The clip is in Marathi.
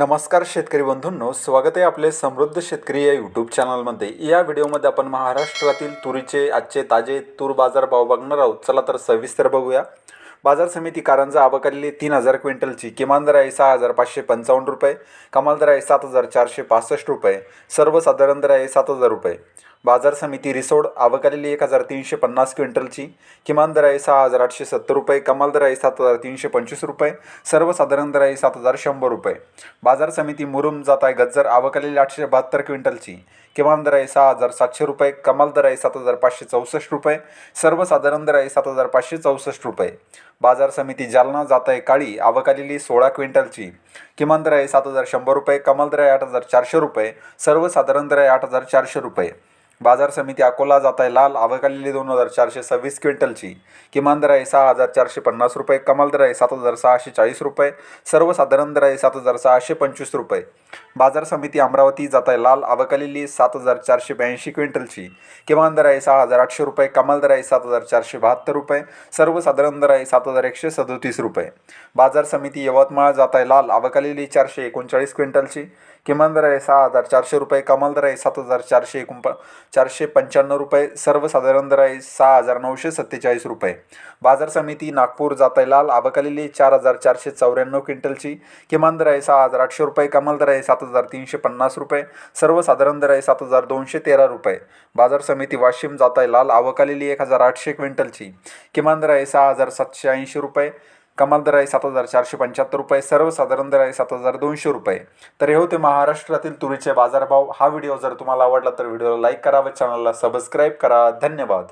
नमस्कार शेतकरी बंधूंनो स्वागत आहे आपले समृद्ध शेतकरी या यूट्यूब चॅनलमध्ये या व्हिडिओमध्ये आपण महाराष्ट्रातील तुरीचे आजचे ताजे तूर बाजार भाव बघणार आहोत. चला तर सविस्तर बघूया. बाजार समिती कारंजा आबकालेली तीन हजार क्विंटलची. किमान दर आहे सहा हजार पाचशे पंचावन्न रुपये. कमाल दर आहे सात हजार चारशे पासष्ट रुपये. सर्वसाधारण दर आहे सात हजार रुपये. बाजार समिती रिसोड आवकालेली एक हजार तीनशे पन्नास क्विंटलची. किमान दर आहे सहा हजार आठशे सत्तर रुपये कमाल दर आहे सात हजार तीनशे पंचवीस रुपये सर्वसाधारण दर आहे सात हजार शंभर रुपये. बाजार समिती मुरुम जात आहे गज्जर आवकालेली आठशे बहात्तर क्विंटलची. किमान दर आहे सहा हजार सातशे रुपये कमाल दर आहे सात हजार पाचशे चौसष्ट रुपये सर्वसाधारण दर आहे सात हजार पाचशे चौसष्ट रुपये. बाजार समिती जालना जात आहे काळी आवकालेली सोळा क्विंटलची. किमान दर आहे सात हजार शंभर रुपये कमाल दर आहे आठ हजार चारशे रुपये सर्वसाधारण दर आहे आठ हजार चारशे रुपये. बाजार समिती अकोला जात आहे लाल आवकालेली दोन हजार चारशे सव्वीस क्विंटलची. किमान दर आहे सहा हजार चारशे पन्नास रुपये कमाल दर आहे सात हजार सहाशे चाळीस रुपये सर्वसाधारण दर आहे सात हजार सहाशे पंचवीस रुपये. बाजार समिती अमरावती जात आहे लाल आवकालेली सात हजार चारशे ब्याऐंशी क्विंटलची. किमान दर आहे सहा हजार आठशे रुपये कमाल दर आहे सात हजार चारशे बहात्तर रुपये सर्वसाधारण दर आहे सात हजार एकशे सदोतीस रुपये. बाजार समिती यवतमाळ जात आहे लाल आवकालेली चारशे एकोणचाळीस क्विंटलची. किमान दर आहे सहा हजार चारशे रुपये कमाल दर आहे सात हजार चारशे एकोणप चारशे पंच्याण्णव रुपये सर्वसाधारण दर आहे सहा हजार नऊशे सत्तेचाळीस रुपये. बाजार समिती नागपूर जातायलाल लाल आबकालेली चार हजार चारशे चौऱ्याण्णव क्विंटलची. किमान दर आहे सहा हजार आठशे रुपये कमाल दर आहे सात हजार तीनशे पन्नास रुपये सर्वसाधारण दर आहे सात हजार दोनशे तेरा रुपये. बाजार समिती वाशिम जातायलाल लाल आवकालेली एक हजार आठशे क्विंटलची. किमान दर आहे सहा हजार सातशे ऐंशी रुपये कमाल दर आहे सात हजार चारशे पंच्याहत्तर रुपये सर्वसाधारण दर आहे सात हजार दोनशे रुपये. तर हे होते महाराष्ट्रातील तुरीचे बाजारभाव. हा व्हिडिओ जर तुम्हाला आवडला तर व्हिडिओला लाईक करा व चॅनलला सबस्क्राईब करा. धन्यवाद.